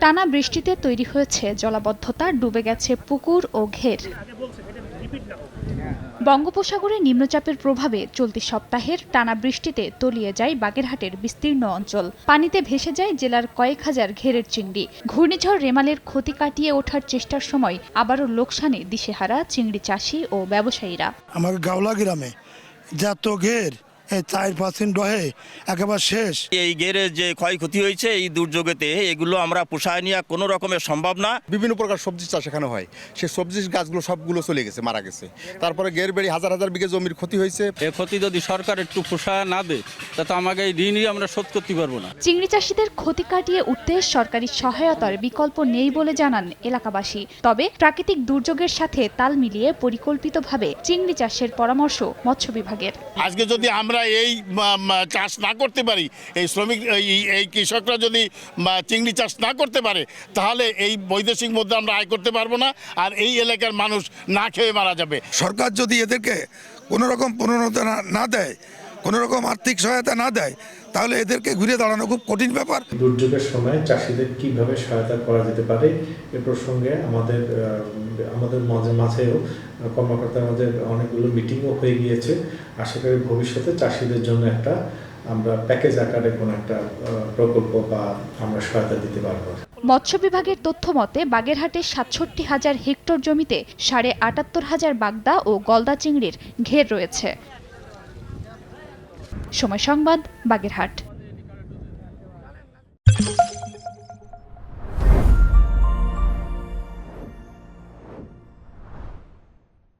টানা বৃষ্টিতে তৈরি হয়েছে জলাবদ্ধতা, ডুবে গেছে পুকুর ও ঘের। বঙ্গোপসাগরে নিম্নচাপের প্রভাবে চলতি সপ্তাহের টানা বৃষ্টিতে তলিয়ে যায় বাগেরহাটের বিস্তীর্ণ অঞ্চল। পানিতে ভেসে যায় জেলার কয়েক হাজার ঘেরের চিংড়ি। ঘূর্ণিঝড় রেমালের ক্ষতি কাটিয়ে ওঠার চেষ্টার সময় আবারও লোকসানে দিশেহারা চিংড়ি চাষি ও ব্যবসায়ীরা। আমার গাওলা গ্রামে যত ঘের চার পার্সেন্ট রহে একেবারে শেষ। এই গেরে যে ক্ষয়ক্ষতি হয়েছে এই দুর্যোগেতে এগুলো আমরা পোষায় নেওয়া কোনো রকমের সম্ভব না। বিভিন্ন প্রকার সবজি চাষ এখানে হয়। সেই সবজি গাছগুলো সবগুলো চলে গেছে মারা গেছে। তারপরে গের বেড়ি হাজার হাজার বিঘে জমির ক্ষতি হয়েছে। এ ক্ষতি যদি সরকার একটু পোষায় না দেয় তাতে আমাকে এই ঋণই আমরা শোধ করতে পারব না। চিংড়ি চাষিদের ক্ষতি কাটিয়ে উঠতে সরকারি সহায়তার বিকল্প নেই বলে জানান এলাকাবাসী। তবে প্রাকৃতিক দুর্যোগের সাথে তাল মিলিয়ে পরিকল্পিতভাবে চিংড়ি চাষের পরামর্শ মৎস্য বিভাগের। আজকে যদি আমরা এই, মা- মা, চাষ না করতে পারি, এই শ্রমিক, এই- এই কৃষকরা যদি চিংড়ি চাষ না করতে পারে, তাহলে এই বৈদেশিক মধ্যে আমরা আয় করতে পারব না, আর এই এলাকার মানুষ না খেয়ে মারা যাবে। সরকার যদি এদেরকে কোনোরকম প্রণোদনা না দেয় কোনো রকম আর্থিক সহায়তা না দেয় তাহলে এদেরকে ঘুরে দাঁড়ানো খুব কঠিন ব্যাপার। দুর্যোগের সময় চাষিদের কীভাবে সহায়তা করা যেতে পারে এ প্রসঙ্গে আমাদের আমাদের মাঝে মাঝেও কর্মকর্তার মাঝে অনেকগুলো মিটিংও হয়ে গিয়েছে। আশা করি ভবিষ্যতে চাষিদের জন্য একটা আমরা প্যাকেজ আকারে কোনো একটা প্রকল্প বা আমরা সহায়তা দিতে পারব। মৎস্য বিভাগের তথ্য মতে বাগেরহাটে সাতষট্টি হাজার হেক্টর জমিতে সাড়ে আটাত্তর হাজার বাগদা ও গলদা চিংড়ির ঘের রয়েছে। সময় সংবাদ বাগেরহাট।